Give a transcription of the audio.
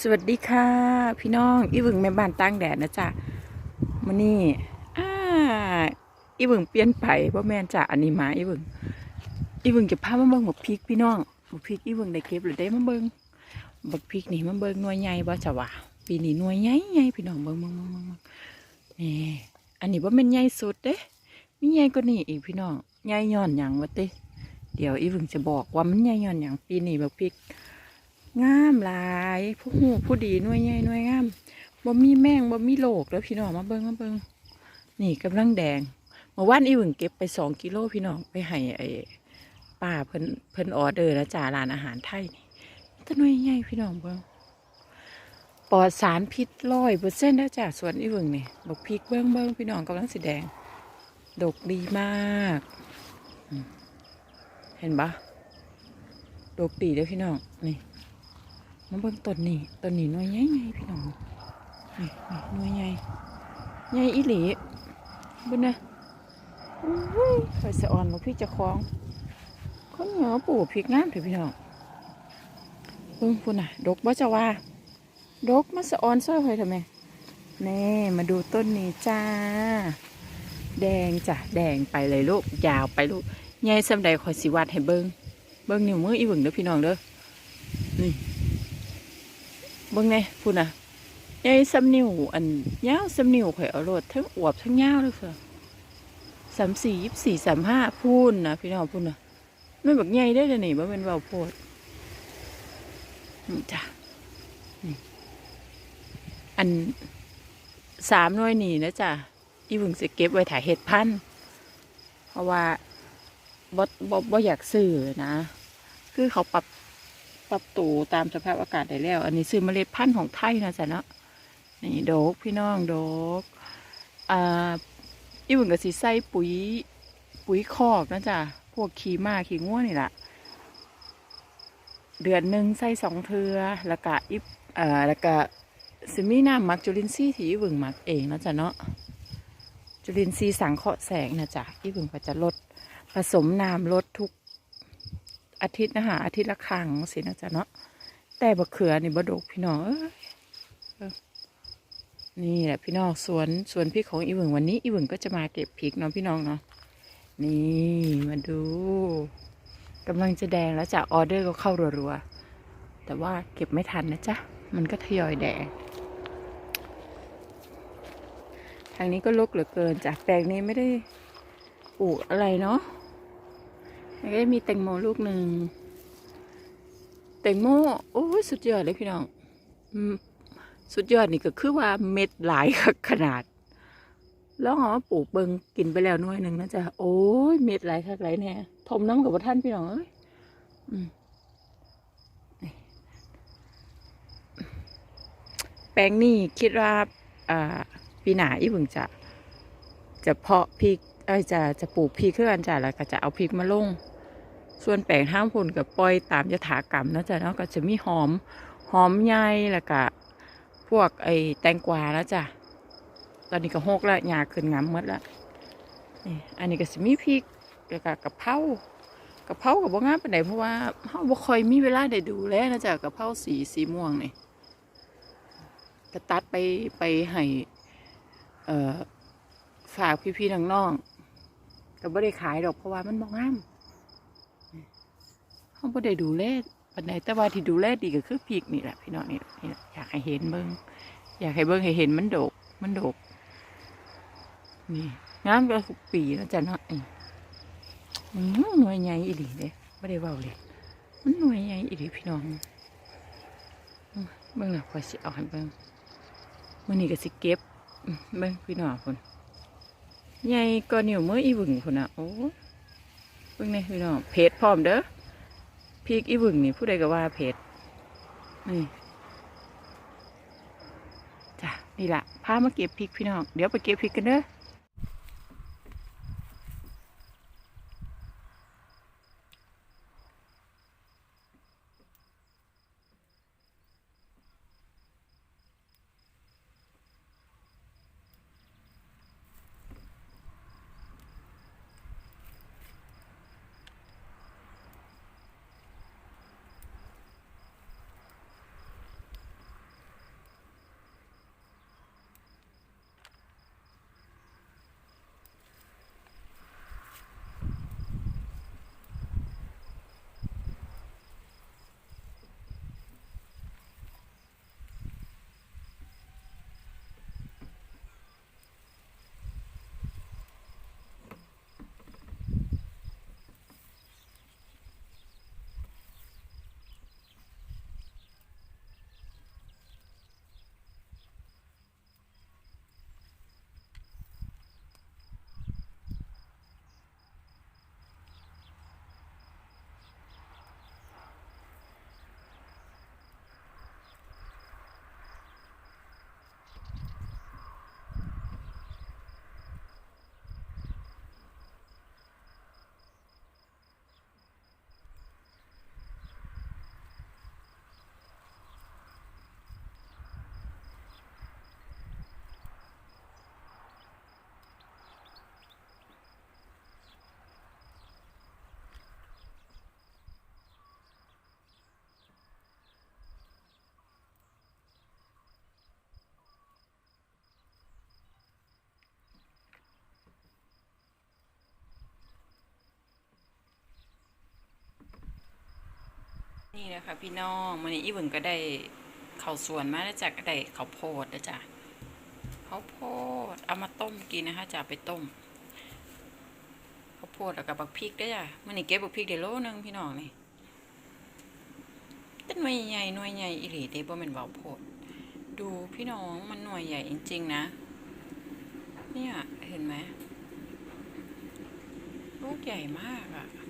สวัสดีค่ะ พี่น้องอีหวึงแม่บ้านตั้งแดดนะจ๊ะมันนี่อ่าอีหวึงเปลี่ยนไปเพราะแม่นจ้ะอันนี้มาอีหวึงอีหวึงจะพามาเบิ่งบักพริกพี่น้องบักพริกอีหวึงได้เก็บหรือได้มาเบิ่งบักพริกนี่มาเบิ่งหน่วยใหญ่บ่จ้ะวะปีนี้หน่วยใหญ่ใหญ่พี่น้องเบิ่งเบิ่งเบิ่งเบิ่งเบิ่งนี่อันนี้บ่แม่นใหญ่สุดเด้มีใหญ่กว่านี้อีกพี่น้องใหญ่ย้อนหยังวะติเดี๋ยวอีหวึงจะบอกว่ามันใหญ่ย้อนหยังปีนี้บักพริก งามหลายผู้หูผู้ดีหน่วยใหญ่หน่วยงามบ่มีแมงบ่มีโลกแล้วพี่น้องมาเบิ่งมาเบิ่งนี่กำลังแดงเมื่อวานอีหวึงเก็บไปสองกิโลพี่น้องไปให้ไอ้ป้าเพิ่นเพิ่นออเดอร์แล้วจ้าร้านอาหารไทยนี่แตะหน่วยใหญ่พี่น้องเบิ่งปลอดสารพิษร้อยเปอร์เซ็นต์แล้วจ้าสวนอีหวึงนี่ดอกพริกเบิ่งเบิ่งพี่น้องกำลังสีแดง ดกดีมาก เห็นปะดกดีเด้อพี่น้องนี่ มาเบิ่งต้นนี่ต้นนี่น่วยใหญ่พี่น้องนี่นี่หน่วยใหญ่ใหญ่อีหลีเบุญนะอุ้ยไฟสะอ่อนมาพี่จะคล้าของคนเหงาปลูกพริกงามเถอะพี่น้องเบิ่งพุ่นน่ะ ดกบ่จะว่าดกมาสะอ่อนซ้อยไฟทำไมแน่มาดูต้นนี้จ้า แดงจ้ะแดงไปเลยลูกยาวไปลูกใหญ่สำใดคอยสิวัดให้เบิ่งเบิ่งนิ้วมืออีเบิ่งเด้อพี่น้องเด้อนี่ เบิ่งไงพูดน่ะยายซ้ำนิ้วอันยาวซ้ำนิ้วข่อยเอาโลดทั้งอวบทั้งยาวเลยค่ะสามสี่ยี่สี่สามห้าพูนนะพี่น้องพูนนะไม่แบบใหญ่ได้เลยนี่บ่เป็นเบาโพดนี่จ้ะอันสามน้อยนี่นะจ้ะอีบึงสิเก็บไว้ถ่ายเห็ดพันเพราะว่าบ่บ่บ่อยากซื้อนะ คือเขาปรับ ปรับตูตามสภาพอากาศได้แล้ว อันนี้ซื้อเมล็ดพันธุ์ของไทยนะจ๊ะเนาะนี่โดกพี่น้องโดกอ่าอีหวึงกับสีใส่ปุ๋ย ปุ๋ยคอกนะจ๊ะพวกขี้มาขี้ง่วนี่แหละเดือนหนึ่งใส่สองเทือแล้วก็อิบอ่าแล้วก็ซิมีน้ำมักจุลินทรีย์ที่อีหวึงมักเองนะจ๊ะเนาะจุลินทรีย์สังเคราะห์แสงนะจ๊ะอีหวึงก็จะลดผสมน้ำลดทุก อาทิตย์นะคะอาทิตย์ละครั้งสินะจ๊ะเนาะแต่บะเขือนี่บะดกพี่น้องนี่แหละพี่น้องสวนสวนพริกของอีหวึงวันนี้อีหวึงก็จะมาเก็บพริกเนาะพี่น้องเนาะนี่มาดูกำลังจะแดงแล้วจ้ะออเดอร์ก็เข้ารัวๆแต่ว่าเก็บไม่ทันนะจ๊ะมันก็ทยอยแดงทางนี้ก็ลกเหลือเกินจ้ะแปลงนี้ไม่ได้ปลูกอะไรเนาะ แล้วก็มีแตงโมลูกหนึ่งแตงโมโอ้ยสุดยอดเลยพี่น้องสุดยอดนี่ก็คือว่าเม็ดหลายขนาด แล้วเอมปลูกเบิงกินไปแล้วน่วยหนึ่งนะจ๊ะโอ้ยเม็ดหลายคักหลายแน่ทมน้ำกับท่านพี่น้องเอ้ยแปลงนี่คิดว่าปีหนาอีบึงจะ จะเพาะพริกเอ้ยจะจะปลูกพริกขึ้นกันจ้ะแล้วก็จะเอาพริกมาลง ส่วนแปลงห้ามผลกับปล่อยตามยถากรรมนะจ๊ะเนาะก็จะมีหอมหอมใหญ่แล้วก็พวกไอ้แตงกวาแล้วจ้ะตอนนี้ก็หกแล้วหญ้าขึ้นงามมดแล้วนี่อันนี้ก็จะมีพริกแล้วก็กะเพรากะเพรากับบ่งามปานใดเพราะว่าเฮาบ่ค่อยมีเวลาได้ดูแลนะจ๊ะกะเพราสีสีม่วงนี่ก็ตัดไปไปให้เอ่อฝากพี่ๆน้องๆก็บ่ได้ขายดอกเพราะว่ามันบ่งาม เขาบ่ได้ดูแลปานใดแต่ว่าที่ดูแลดีก็คือพริกนี่แหละพี่น้องนี่นี่อยากให้เห็นเบิ่งอยากให้เบิ่งให้เห็นมันโดก มันโดก นี่งามก็ทุกปีนะจ๊ะเนาะนี่อืมหน่วยใหญ่อีหลีเด้บ่ได้เว้าเลยมันหน่วยใหญ่อีหลีพี่น้องเบิ่งหล่ะพอยสิเอาให้เบิ่งมื้อนี้ก็สิเก็บเบิ่งพี่น้องพุ่นใหญ่ก็นิ้วเมื่ออีหวึงพุ่นอะโอ้เพิ่งนี่พี่น้องเพจพร้อมเด้อ พริกอีบึงนี่ผู้ใดก็ว่าเผ็ดนี่จ้ะนี่ละพามาเก็บพริกพี่น้อง เดี๋ยวไปเก็บพริกกันเด้อ นี่นะคะพี่น้องมันนี้อีบิ่งก็ได้เข้าสวนมาแล้วจ้ะก็ได้เข้าโพดแล้วจ้ะเข้าโพดเอามาต้มกินนะคะจะไปต้มเข้าโพดแล้วกับบักพริกด้จ้ะมันนี้เก็บบักพริกได้โลนึงพี่น้องนี่เป็นหน่วยใหญ่หน่วยใหญ่อีหลีเด้บ่แม่นเว้าโพด ดูพี่น้องมันหน่วยใหญ่จริง ๆ นะ เนี่ยเห็นไหมลูกใหญ่มากอะ่ะ